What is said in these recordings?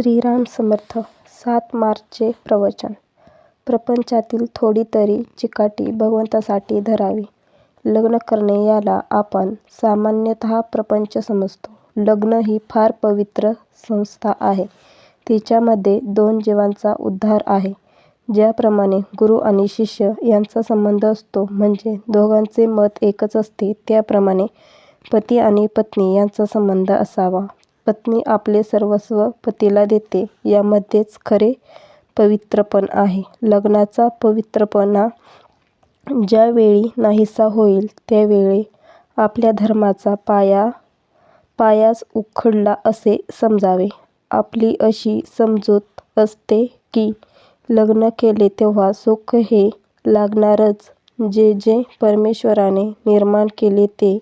श्रीराम समर्थ सात मार्चचे प्रवचन प्रपंचातील थोडी तरी चिकाटी भगवंतासाठी धरावी. लग्न करणे याला आपण सामान्यतः प्रपंच समजतो. लग्न ही फार पवित्र संस्था आहे. तिच्यामध्ये दोन जीवांचा उद्धार आहे. ज्याप्रमाणे गुरु आणि शिष्य यांचा संबंध असतो म्हणजे दोघांचे मत एकच असते त्याप्रमाणे पती आणि पत्नी यांचा संबंध असावा. पत्नी आपले सर्वस्व पतीला देते यामध्येच खरे पवित्रपण आहे. लग्नाचा पवित्रपणा ज्यावेळी नाहीसा होईल त्यावेळी आपल्या धर्माचा पायाच उखडला असे समजावे. आपली अशी समजूत असते की लग्न केले तेव्हा सुख हे लागणारच. जे जे परमेश्वराने निर्माण केले ते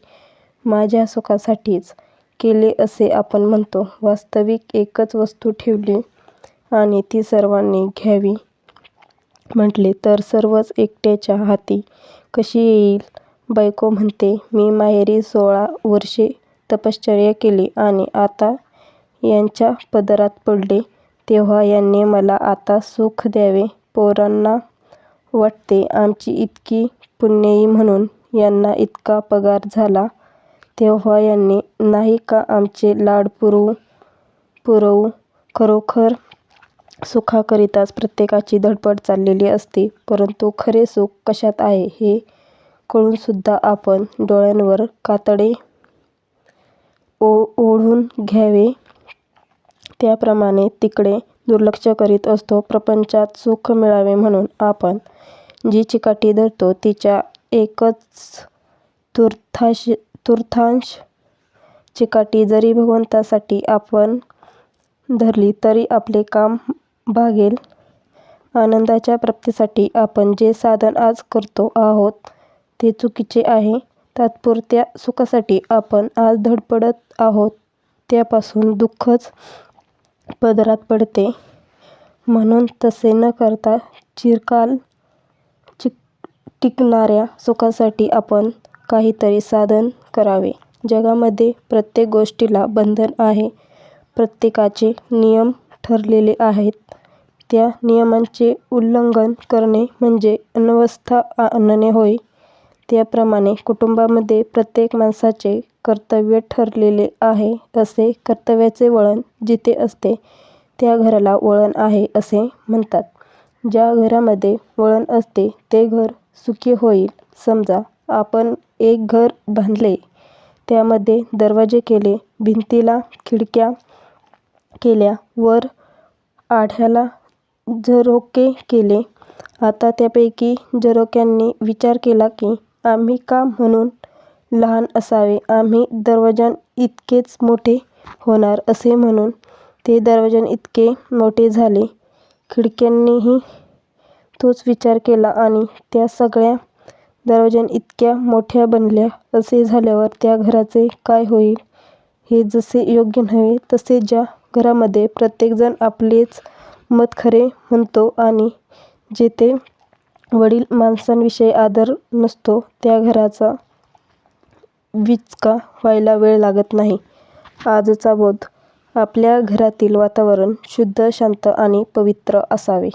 माझ्या सुखासाठीच केले असे आपण म्हणतो. वास्तविक एकच वस्तू ठेवली आणि ती सर्वांनी घ्यावी म्हटले तर सर्वच एकट्याच्या हाती कशी येईल? बायको म्हणते मी माहेरी सोळा वर्षे तपश्चर्या केली आणि आता यांच्या पदरात पडले तेव्हा यांनी मला आता सुख द्यावे. पोरांना वाटते आमची इतकी पुण्यई म्हणून यांना इतका पगार झाला तेव्हा यांनी नाही का आमचे लाड पुरवू. खरोखर सुखाकरिताच प्रत्येकाची धडपड चाललेली असते. परंतु खरे सुख कशात आहे हे कळूनसुद्धा आपण डोळ्यांवर कातडे ओ ओढून घ्यावे त्याप्रमाणे तिकडे दुर्लक्ष करीत असतो. प्रपंचात सुख मिळावे म्हणून आपण जी चिकाटी धरतो तिच्या एकच चतुर्थांश चिकाटी जरी भगवंतासाठी आपण धरली तरी आपले काम भागेल. आनंदाच्या प्राप्तीसाठी आपण जे साधन आज करतो आहोत ते चुकीचे आहे. तात्पुरत्या सुखासाठी आपण आज धडपडत आहोत त्यापासून दुःखच पदरात पडते. म्हणून तसे न करता चिरकाल चिक टिकणाऱ्या सुखासाठी आपण काहीतरी साधन करावे. जगामध्ये प्रत्येक गोष्टीला बंधन आहे. प्रत्येकाचे नियम ठरलेले आहेत. त्या नियमांचे उल्लंघन करणे म्हणजे अनवस्था आणणे होय. त्याप्रमाणे कुटुंबामध्ये प्रत्येक माणसाचे कर्तव्य ठरलेले आहे. असे कर्तव्याचे वळण जिथे असते त्या घराला वळण आहे असे म्हणतात. ज्या घरामध्ये वळण असते ते घर सुखी होईल. समजा आपण एक घर बांधले. त्यामध्ये दरवाजे केले, भिंतीला खिडक्या केल्या, वर आढ्याला झरोके केले. आता त्यापैकी झरोक्यांनी विचार केला की आम्ही का म्हणून लहान असावे? आम्ही दरवाजांइतकेच मोठे होणार असे म्हणून ते दरवाजांइतके मोठे झाले. खिडक्यांनीही तोच विचार केला आणि त्या सगळ्या दरवाजांइतक्या मोठ्या बनल्या. असे झाल्यावर त्या घराचे काय होईल? हे जसे योग्य नव्हे तसे ज्या घरामध्ये प्रत्येकजण आपलेच मत खरे म्हणतो आणि जेथे वडील माणसांविषयी आदर नसतो त्या घराचा विचका व्हायला वेळ लागत नाही. आजचा बोध आपल्या घरातील वातावरण शुद्ध, शांत आणि पवित्र असावे.